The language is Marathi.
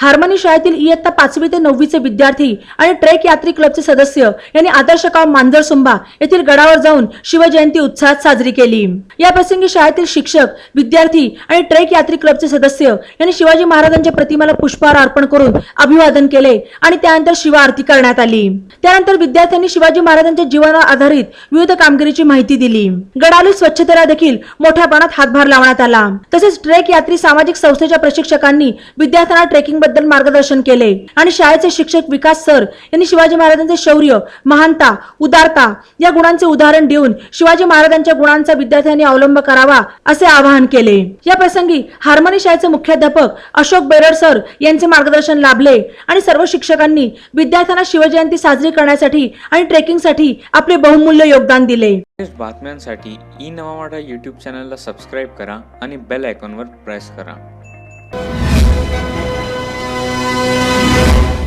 हार्मनी शाळेतील इयत्ता पाचवी ते नववीचे विद्यार्थी आणि ट्रेक यात्री क्लबचे सदस्य यांनी आदर्श गाव मांजरसुंबा येथील गडावर जाऊन शिवजयंती उत्साहात साजरी केली. या प्रसंगी शाळेतील शिक्षक विद्यार्थी आणि ट्रेक यात्री क्लबचे सदस्य यांनी शिवाजी महाराजांच्या प्रतिमेला पुष्पहार अर्पण करून अभिवादन केले आणि त्यानंतर शिवा आरती करण्यात आली. त्यानंतर विद्यार्थ्यांनी शिवाजी महाराजांच्या जीवनावर आधारित विविध कामगिरीची माहिती दिली. गडावरील स्वच्छतेला देखील मोठ्या प्रमाणात हातभार लावण्यात आला. तसेच ट्रेक यात्री सामाजिक संस्थेच्या प्रशिक्षकांनी विद्यार्थ्यांना ट्रेकिंग बद्दल मार्गदर्शन केले. आणि शाळेचे शिक्षक विकास सर यांनी शिवाजी महाराजांचे शौर्य महानता उदारता या गुणांचे उदाहरण देऊन शिवाजी महाराजांच्या गुणांचा विद्यार्थ्यांनी अवलंब करावा असे आवाहन केले. या प्रसंगी हार्मोनी शाळेचे मुख्याध्यापक अशोक बेरड सर यांचे मार्गदर्शन लाभले आणि सर्व शिक्षकांनी विद्यार्थ्यांना शिवजयंती साजरी करण्यासाठी आणि ट्रेकिंगसाठी आपले बहुमूल्य योगदान दिले. बातम्यांसाठी ई नवा मराठा यूट्यूब चॅनलला सबस्क्राईब करा आणि बेल आयकॉनवर प्रेस करा.